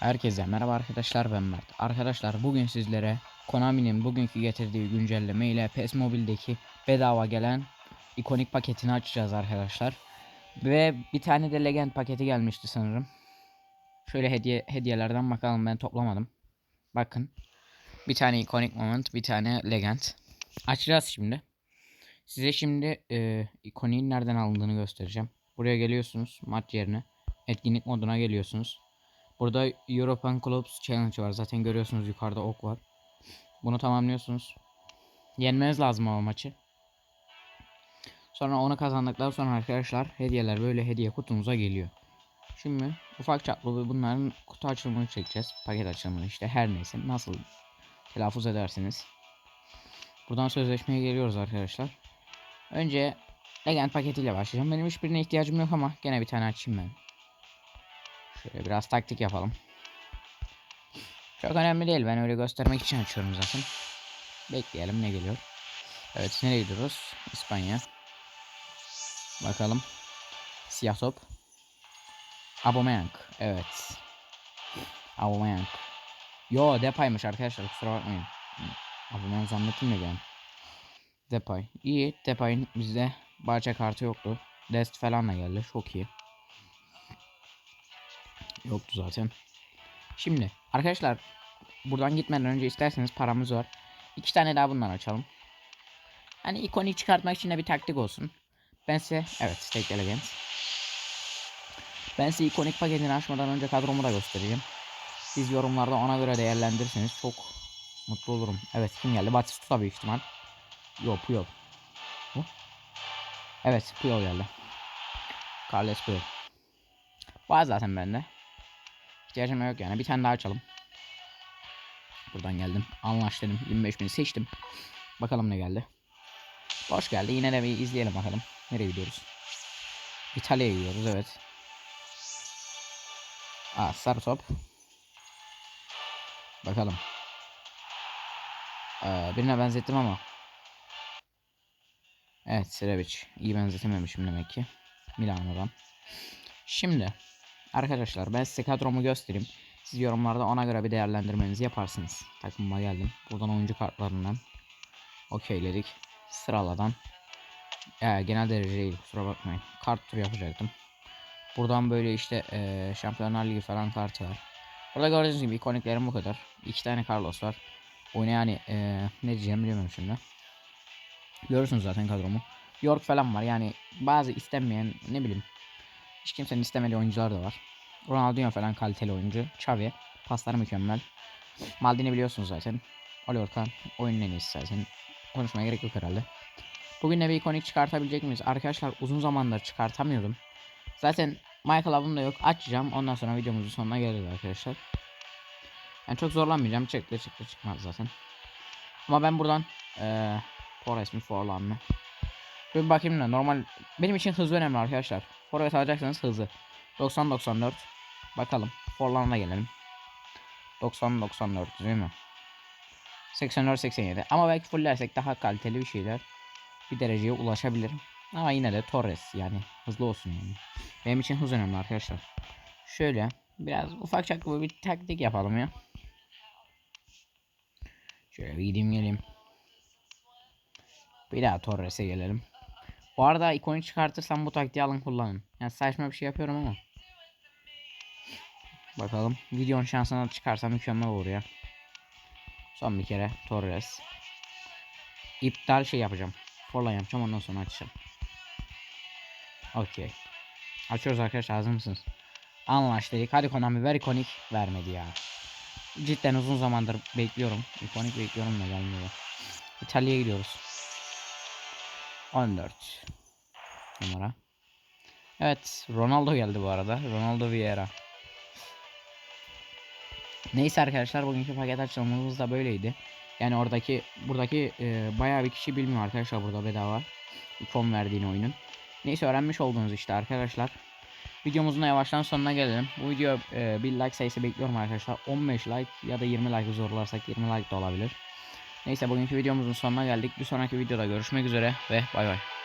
Herkese merhaba arkadaşlar ben Mert. Arkadaşlar bugün sizlere Konami'nin bugünkü getirdiği güncelleme ile PES Mobile'deki bedava gelen ikonik paketini açacağız arkadaşlar. Ve bir tane de Legend paketi gelmişti sanırım. Şöyle hediye hediyelerden bakalım ben toplamadım. Bakın. Bir tane ikonik moment, bir tane Legend. Açacağız şimdi. Size şimdi e, ikoniğin nereden alındığını göstereceğim. Buraya geliyorsunuz maç yerine. Etkinlik moduna geliyorsunuz. Burada European Clubs Challenge var. Zaten görüyorsunuz yukarıda ok var. Bunu tamamlıyorsunuz. Yenmeniz lazım o maçı. Sonra onu kazandıktan sonra arkadaşlar hediyeler böyle hediye kutunuza geliyor. Şimdi ufak çaplı bunların kutu açılımını çekeceğiz. Paket açılımını işte her neyse nasıl telaffuz edersiniz. Buradan sözleşmeye geliyoruz arkadaşlar. Önce Legend paketiyle başlayacağım. Benim hiçbirine ihtiyacım yok ama gene bir tane açayım ben. Şöyle biraz taktik yapalım. Çok önemli değil. Ben öyle göstermek için açıyorum zaten. Bekleyelim ne geliyor. Evet nereye gidiyoruz? İspanya. Bakalım. Siyah top. Aubameyang. Evet. Aubameyang. Yo Depay'mış arkadaşlar kusura bakmayın. Aubameyang zannettim de ben. Depay. İyi. Depay'ın bizde bahçe kartı yoktu. Dest falan da geldi. Çok iyi. Yoktu zaten. Şimdi arkadaşlar buradan gitmeden önce isterseniz paramız var. İki tane daha bundan açalım. Hani ikonik çıkartmak için de bir taktik olsun. Ben size evet tek elegant. Ben size ikonik paketini açmadan önce kadromu da göstereceğim. Siz yorumlarda ona göre değerlendirirseniz çok mutlu olurum. Evet kim geldi? Batistuta büyük ihtimal. Yok Puyol. Bu? Evet Puyol geldi. Carles Puyol. Var zaten bende. İhtiyacım yok yani. Bir tane daha açalım. Buradan geldim. Anlaş dedim. 25 bini seçtim. Bakalım ne geldi. Boş geldi. Yine de bir izleyelim bakalım. Nereye gidiyoruz? İtalya'ya gidiyoruz evet. Aa sarı top. Bakalım. Ee, birine benzettim ama. Evet Serevic. İyi benzetememişim demek ki. Milano'dan. Şimdi. Arkadaşlar ben size kadromu göstereyim. Siz yorumlarda ona göre bir değerlendirmenizi yaparsınız. Takımıma geldim. Buradan oyuncu kartlarından okeyledik. Sıraladan. Ya, genel derece değil kusura bakmayın. Kart turu yapacaktım. Buradan böyle işte e, Şampiyonlar Ligi falan kartı var. Burada gördüğünüz gibi ikoniklerim bu kadar. İki tane Carlos var. Oyuna yani e, ne diyeceğimi bilmiyorum şimdi. Görürsünüz zaten kadromu. York falan var yani bazı istenmeyen ne bileyim hiç kimsenin istemediği oyuncular da var. Ronaldinho falan kaliteli oyuncu. Xavi pasları mükemmel. Maldini biliyorsunuz zaten. Oliver oyunun en iyisi zaten. Konuşmaya gerek yok herhalde. Bugün de bir ikonik çıkartabilecek miyiz? Arkadaşlar uzun zamandır çıkartamıyordum. Zaten Michael Avum da yok. Açacağım. Ondan sonra videomuzun sonuna geliriz arkadaşlar. Yani çok zorlanmayacağım. Çıktı çıktı çıkmaz zaten. Ama ben buradan ee, Torres mi Forlan mı? Bir bakayım da normal benim için hız önemli arkadaşlar. Forvet alacaksanız hızlı. 90-94. Bakalım. Forlan'a gelelim. 90-94 değil mi? 84-87. Ama belki fullersek daha kaliteli bir şeyler. Bir dereceye ulaşabilirim. Ama yine de Torres yani hızlı olsun yani. Benim için hız önemli arkadaşlar. Şöyle biraz ufak çaplı bir taktik yapalım ya. Şöyle bir gideyim geleyim. Bir daha Torres'e gelelim. Bu arada ikonik çıkartırsam bu taktiği alın kullanın. Yani saçma bir şey yapıyorum ama. Bakalım. Videonun şansına çıkarsam mükemmel olur ya. Son bir kere Torres. İptal şey yapacağım. Forlan yapacağım ondan sonra açacağım. Okey. Açıyoruz arkadaşlar hazır mısınız? Anlaş dedik. Hadi Konami ver ikonik. Vermedi ya. Cidden uzun zamandır bekliyorum. İkonik bekliyorum da gelmiyor. İtalya'ya gidiyoruz. 14 numara. Evet Ronaldo geldi bu arada. Ronaldo Vieira. Neyse arkadaşlar bugünkü paket açılımımız da böyleydi. Yani oradaki buradaki e, bayağı bir kişi bilmiyor arkadaşlar burada bedava ikon verdiğini oyunun. Neyse öğrenmiş oldunuz işte arkadaşlar. Videomuzun yavaştan sonuna gelelim. Bu video e, bir like sayısı bekliyorum arkadaşlar. 15 like ya da 20 like zorlarsak 20 like de olabilir. Neyse bugünkü videomuzun sonuna geldik. Bir sonraki videoda görüşmek üzere ve bay bay.